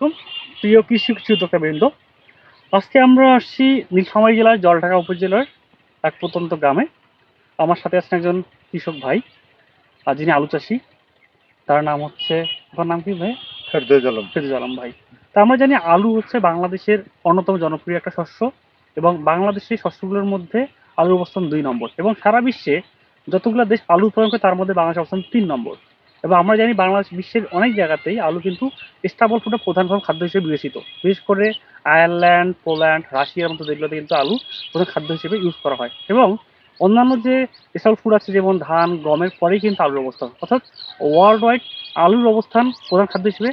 আলাইকুম। প্রিয় কৃষি কৃষি উদ্যোক্তাবৃন্দ আজকে আমরা আসছি নীলফামারী জেলার জলঢাকা উপজেলার এক প্রত্যন্ত গ্রামে। আমার সাথে আছেন একজন কৃষক ভাই আর যিনি আলু চাষি তার নাম হচ্ছে তার নাম কি ভাই? ফেরদৌস আলম। ফিরোজ আলম ভাই। তা আমরা জানি আলু হচ্ছে বাংলাদেশের অন্যতম জনপ্রিয় একটা শস্য এবং বাংলাদেশের শস্যগুলোর মধ্যে আলুর অবস্থান দুই নম্বর এবং সারা বিশ্বে যতগুলো দেশ আলু উৎপাদন করে তার মধ্যে বাংলাদেশ অবস্থান তিন নম্বর। এবং আমরা জানি বাংলাদেশ বিশ্বের অনেক জায়গাতেই আলু কিন্তু স্টাবল ফুডের প্রধান খাদ্য হিসেবে বিবেচিত। বিশেষ করে আয়ারল্যান্ড, পোল্যান্ড রাশিয়ার মতো দেশগুলোতে কিন্তু আলু প্রধান খাদ্য হিসেবে ইউজ করা হয়। এবং অন্যান্য যে স্টাবল ফুড আছে, যেমন ধান, গমের পরেই কিন্তু আলুর অবস্থান। অর্থাৎ ওয়ার্ল্ড ওয়াইড আলুর অবস্থান প্রধান খাদ্য হিসেবে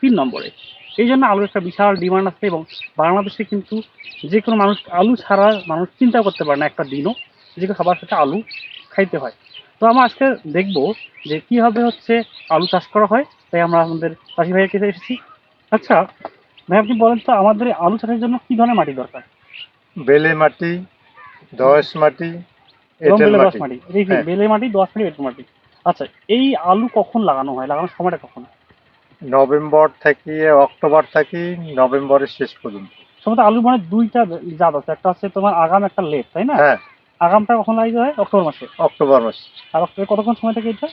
তিন নম্বরে। এই জন্য আলুর একটা বিশাল ডিমান্ড আছে এবং বাংলাদেশে কিন্তু যে কোনো মানুষ, আলু ছাড়া মানুষ চিন্তা করতে পারে না একটা দিনও। যে কোনো খাবার সাথে আলু খাইতে হয়। তো আমরা আজকে দেখব যে কীভাবে হচ্ছে আলু চাষ করা হয় তাই আমরা আমাদের চাষি ভাইয়ের কাছে এসেছি। আচ্ছা ভাই আপনি বলেন তো আমাদের আলু চাষের জন্য কী ধরনের মাটি দরকার? বেলে মাটি দোআঁশ মাটি বেলে দশ মাটি। হ্যাঁ। বেলে মাটি দশ মাটি এঁটেল মাটি। আচ্ছা এই আলু কখন লাগানো হয়? লাগানোর সময়টা কখন? নভেম্বর থেকে অক্টোবর থেকে নভেম্বরের শেষ পর্যন্ত। সম্ভবত আলু মানে দুইটা জাত আছে একটা হচ্ছে তোমার আগাম একটা লেট তাই না? হ্যাঁ। আগামটা কখন হয় অক্টোবর মাসে। অক্টোবর মাস। আর অক্টোবর কতক্ষণ সময় থাকে এটা?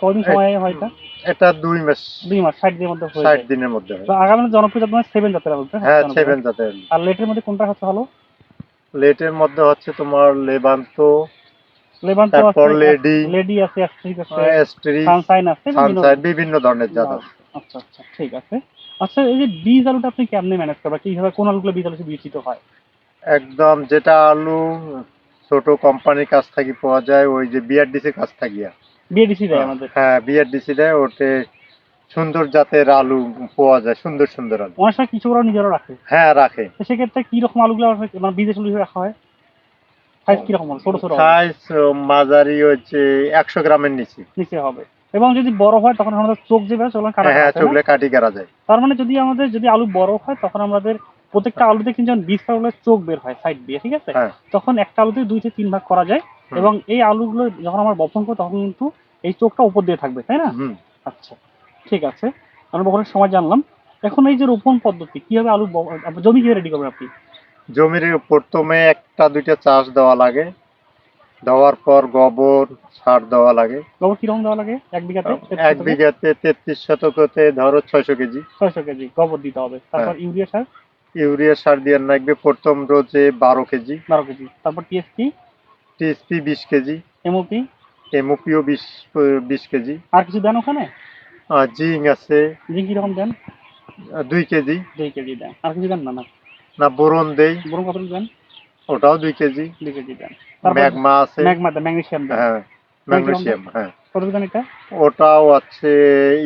কদিন সময় হয় এটা? এটা দুই মাস। দুই মাস ষাট দিনের মধ্যে হয়ে ষাট দিনের মধ্যে তো আগামী জনপ্রিয় জাত মানে সেভেন জাতের না? হ্যাঁ? সেভেন জাতের আর লেটের মধ্যে কোনটা হচ্ছে ভালো? লেটের মধ্যে হচ্ছে তোমার লেবান্ত লেবান তারপর লেডি লেডি আছে অ্যাস্ট্রিক আছে স্ট্রি সানসাইন আছে বিভিন্ন- বিভিন্ন ধরনের জাত আছে আচ্ছা আচ্ছা ঠিক আছে। আচ্ছা এই যে বীজ আলুটা আপনি কেমনে ম্যানেজ করবেন কীভাবে কোন আলুগুলো বীজ আলু বিবেচিত হয়? একদম যেটা আলু ছোট কোম্পানির কাছ থেকে পাওয়া যায় ওই যে বিআরডিসির কাছ থেকে বিএডিসি দেয় আমাদের? হ্যাঁ বিআরডিসি দেয় ওতে সুন্দর জাতের আলু পাওয়া যায় সুন্দর সুন্দর আলু। অনেক সময় কিছু ওরা নিজেরা রাখে। হ্যাঁ রাখে। সেক্ষেত্রে কি রকম আলুগুলো মানে বীজ আলু রাখা হয়? সাইজ কীরকম হবে? ছোট ছোট সাইজ মাঝারি হচ্ছে একশো গ্রামের নিচে। নিচে হবে। এবং যদি বড় হয় তখন আমাদের চোখ যে কাটা হ্যাঁ না? চুগলে কাটি করা যায়। তার মানে যদি আমাদের যদি আলু বড় হয় তখন আমাদের প্রত্যেকটা আলুতে কিন্তু যখন বীজ কাটলে চোখ বের হয় সাইড দিয়ে ঠিক আছে? হ্যাঁ। তখন একটা আলুতে দুই থেকে তিন ভাগ করা যায় এবং এই আলুগুলো যখন আমরা বপন করব তখন কিন্তু এই চোখটা উপর দিয়ে থাকবে তাই না? আচ্ছা ঠিক আছে। আমরা বপনের সময় জানলাম। এখন এই যে রোপণ পদ্ধতি কীভাবে আলু জমি কীভাবে রেডি করবেন আপনি? জমির প্রথমে একটা দুইটা চাষ দেওয়া লাগে। দেওয়ার পর গোবর সার দেওয়া লাগে। গোবর কীরকম দেওয়া লাগে? এক বিঘাতে এক বিঘাতে তেত্রিশ শতকতে ধরো ছয়শো কেজি। ছয়শো কেজি গোবর দিতে হবে। তারপর হ্যাঁ। ইউরিয়া সার? ইউরিয়া সার দিয়ে লাগবে প্রথম রোজে বারো কেজি। বারো কেজি। তারপর টিএসপি টিএসপি বিশ কেজি। এমওপি এমওপিও বিশ বিশ কেজি। আর কিছু দেন ওখানে? জিং আছে। জিঙ্ক কীরকম দেন? দুই কেজি। দুই কেজি দেন। আর কিছু দেন না না? না বোরন দেই। বরং কতটুকু দেন? ওটাও দুই কেজি। দুই কেজি দেন। ম্যাগমা আছে। ম্যাগমা দেন ম্যাগনেসিয়াম দেন। হ্যাঁ। ম্যাগনেসিয়াম হ্যাঁ। এটা ওটাও আছে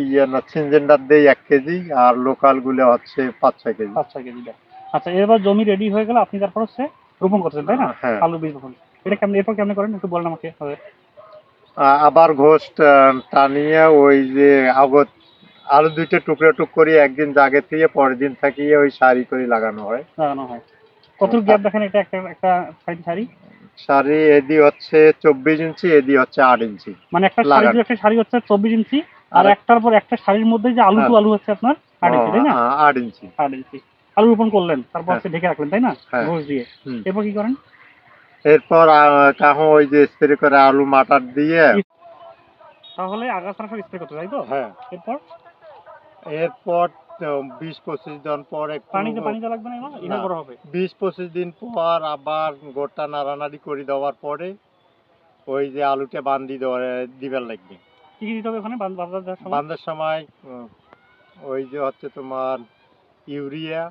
ইয়ে না সিনজেন্ডার দেই এক কেজি আর লোকালগুলো হচ্ছে পাঁচ ছয় কেজি। পাঁচ ছয় কেজি আচ্ছা এবার জমি রেডি হয়ে গেল আপনি তারপর হচ্ছে রোপণ করছেন তাই না? হ্যাঁ। আলু বীজ রোপণ। এটা কেমন এরপর কেমন করেন? একটু বলেন আমাকে আবার ঘোষ টানিয়ে ওই যে আগত আলু দুইটা টুকরো টুক করে একদিন জাগে থেকে পরের দিন থাকিয়ে ওই সারি করে লাগানো হয়। লাগানো হয়। কতটুকু গ্যাপ দেখেন এটা একটা একটা সাইড শাড়ি সারি এদি হচ্ছে চব্বিশ ইঞ্চি এদি হচ্ছে আট ইঞ্চি। মানে একটা শাড়ি। একটা শাড়ি হচ্ছে চব্বিশ ইঞ্চি আর একটার পর একটা শাড়ির মধ্যে যে আলু টু হ্যাঁ। আলু হচ্ছে আপনার আট ইঞ্চি তাই না? আট ইঞ্চি। আট ইঞ্চি। আলু রোপণ করলেন তারপর হ্যাঁ। হচ্ছে ঢেকে রাখলেন তাই না? হ্যাঁ। ঘোষ দিয়ে। এরপর কি করেন? এরপর ওই যে স্প্রে করে আলু মাটার দিয়ে তাহলে আগাছা স্প্রে করতে তাই তো? হ্যাঁ। এরপর? এরপর বিশ পঁচিশ দিন পর একটু পানিতে লাগবে না এবার? এটা হবে? বিশ পঁচিশ দিন পর আবার গোটা নাড়ানাড়ি করে দেওয়ার পরে ওই যে আলুটা বান্দি দেওয়া দিবার লাগবে। কি দিতে হবে ওখানে? দেওয়ার বান্ধার সময় ওই যে হচ্ছে তোমার ইউরিয়া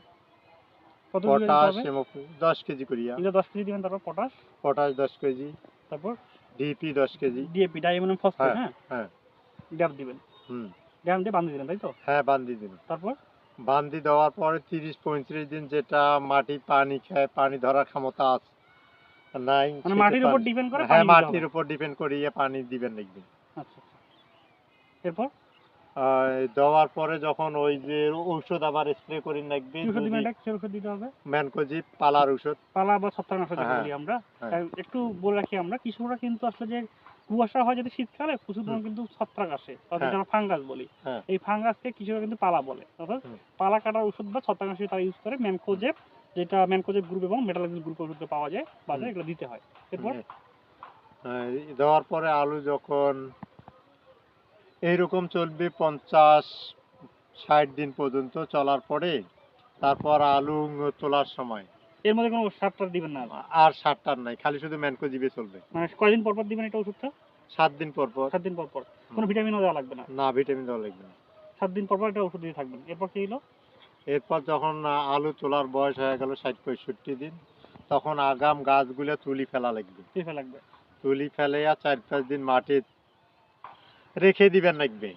কত পটাশ দশ কেজি করিয়া। দশ কেজি দিবেন তারপর পটাশ? পটাশ দশ কেজি তারপর? ডিপি দশ কেজি। ডিএপি ডাইমোনিয়াম ফসফেট হ্যাঁ, হ্যাঁ? হ্যাঁ। ড্যাপ দিবেন। হুম। ড্যাম দিয়ে বাঁধিয়ে দিবেন তাই তো? হ্যাঁ দিন তারপর? বান্দি দেওয়ার পরে তিরিশ পঁয়ত্রিশ দিন যেটা মাটি পানি খায় পানি ধরার ক্ষমতা আছে নাই মানে মাটির উপর ডিপেন্ড করে হ্যাঁ মাটির উপর ডিপেন্ড করিয়ে পানি দিবেন আচ্ছা আচ্ছা। এরপর? দেওয়ার পরে যখন ওই যে ঔষধ আবার স্প্রে করে দিতে হবে? ম্যানকোজিপ পালার ঔষধ। পালা বা ছত্রাকনাশক হ্যাঁ, বলি আমরা। হ্যাঁ। একটু বলে রাখি আমরা কৃষকরা কিন্তু আসলে যে কুয়াশা হয় যদি শীতকালে প্রচুর পরিমাণ কিন্তু ছত্রাক আসে অর্থাৎ হ্যাঁ। আমরা ফাঙ্গাস বলি। হ্যাঁ। এই ফাঙ্গাসকে কৃষকরা কিন্তু পালা বলে। অর্থাৎ পালা কাটার ওষুধ বা ছত্রাকনাশক তারা ইউজ করে ম্যানকোজেব যেটা ম্যানকোজেব গ্রুপ এবং মেটালাজিল গ্রুপ ওষুধে পাওয়া যায় বাজারে এগুলো দিতে হয়। এরপর? দেওয়ার পরে আলু যখন এইরকম চলবে পঞ্চাশ ষাট দিন পর্যন্ত চলার পরে তারপর আলু তোলার সময়। এর মধ্যে কোনো সার টার দিবেন না আর সারটার নাই খালি শুধু ম্যানকো জিবে চলবে। মানে কয়দিন পর পর দিবেন এটা ওষুধটা? সাত দিন পর পর। সাত দিন পর পর। কোনো ভিটামিনও দেওয়া লাগবে না? না ভিটামিন দেওয়া লাগবে না। সাত দিন পর পর এটা ওষুধ দিয়ে থাকবেন। এরপর কি হলো এরপর যখন আলু তোলার বয়স হয়ে গেল ষাট পঁয়ষট্টি দিন তখন আগাম গাছগুলো তুলি ফেলা লাগবে। দিয়ে লাগবে। তুলি ফেলে আর চার পাঁচ দিন মাটি রেখে দিবেন লাগবে।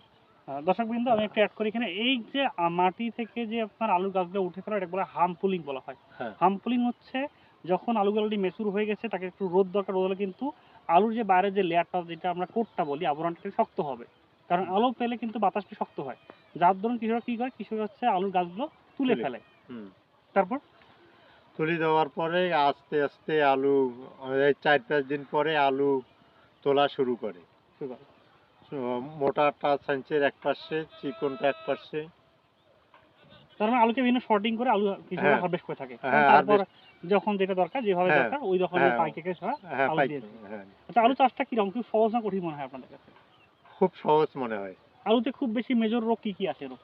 দর্শক বিন্দু আমি একটু অ্যাড করি এখানে। এই যে মাটি থেকে যে আপনার আলু গাছগুলো উঠে ফেলা এটা বলে হামপুলিং বলা হয়। হ্যাঁ। হামপুলিং হচ্ছে যখন আলুগুলো অলরেডি মেচুর হয়ে গেছে তাকে একটু রোদ দরকার রোদ হলে কিন্তু আলুর যে বাইরে যে লেয়ারটা যেটা আমরা কোটটা বলি আবরণটা শক্ত হবে। কারণ আলো পেলে কিন্তু বাতাসটা শক্ত হয়। যার দরুন কৃষকরা কি করে? কৃষক হচ্ছে আলুর গাছগুলো তুলে তুলে। ফেলে। তারপর? তুলে দেওয়ার পরে আস্তে আস্তে আলু চার পাঁচ দিন পরে আলু তোলা শুরু করে। শুরু করে। মোটাটা সাইন্সের এক পাশে চিকনটা এক পাশে। তার মানে আলুকে বিভিন্ন শর্টিং করে আলু হ্যাঁ। হারভেস্ট করে থাকে। হ্যাঁ, তারপর যখন যেটা দরকার যেভাবে হ্যাঁ। দরকার ওই রকম হ্যাঁ। পাইকে হ্যাঁ আলু। হ্যাঁ। আচ্ছা আলু চাষটা কীরকম? খুব সহজ না কঠিন মনে হয় আপনাদের কাছে? খুব সহজ মনে হয়। আলুতে খুব বেশি মেজর রোগ কি কি আছে রোগ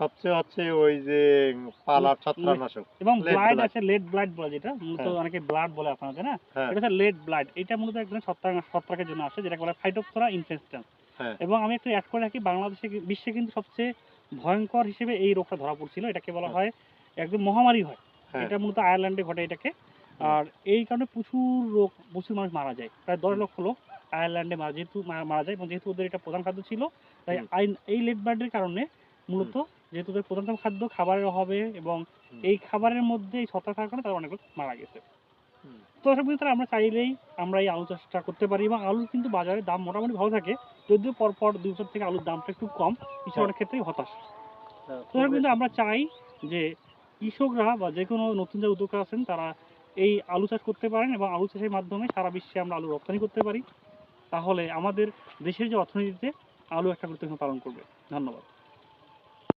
সবচেয়ে হচ্ছে ওই যে পালার ছত্রাকনাশক। এবং ব্লাড আছে লেড ব্লাড বলে যেটা মূলত হ্যাঁ। অনেকে ব্লাড বলে আপনাদের না? হ্যাঁ। এটা হচ্ছে লেড ব্লাড এটা মূলত এক ছত্রাক ছত্রাকের জন্য আসে যেটা বলে ফাইটোপথরা ইনফেস্টেন্স হ্যাঁ এবং আমি একটু অ্যাড করে রাখি বাংলাদেশে বিশ্বে কিন্তু সবচেয়ে ভয়ঙ্কর হিসেবে এই রোগটা ধরা পড়ছিল। এটাকে বলা হয়। একদম মহামারী হয়। হ্যাঁ। এটা মূলত আয়ারল্যান্ডে ঘটে এটাকে। আর এই কারণে প্রচুর লোক প্রচুর মানুষ মারা যায়। প্রায় দশ লক্ষ লোক আয়ারল্যান্ডে মারা যেহেতু মারা যায় এবং যেহেতু ওদের এটা প্রধান খাদ্য ছিল তাই এই লেড ব্লাডের কারণে মূলত যেহেতু ওদের প্রধান খাদ্য খাবারের অভাবে এবং এই খাবারের মধ্যে এই ছত্রাক থাকার কারণে তারা অনেক লোক মারা গেছে। তো বন্ধু, তাহলে আমরা চাইলেই আমরা এই আলু চাষটা করতে পারি এবং আলুর কিন্তু বাজারে দাম মোটামুটি ভালো থাকে। যদিও পর পর দুই বছর থেকে আলুর দামটা একটু কম কৃষকের হ্যাঁ। অনেক ক্ষেত্রেই হতাশ। হ্যাঁ, কিন্তু আমরা চাই যে কৃষকরা বা যে কোনো নতুন যে উদ্যোক্তা আছেন তারা এই আলু চাষ করতে পারেন এবং আলু চাষের মাধ্যমে সারা বিশ্বে আমরা আলু রপ্তানি করতে পারি। তাহলে আমাদের দেশের যে অর্থনীতিতে আলু একটা গুরুত্বপূর্ণ পালন করবে। ধন্যবাদ।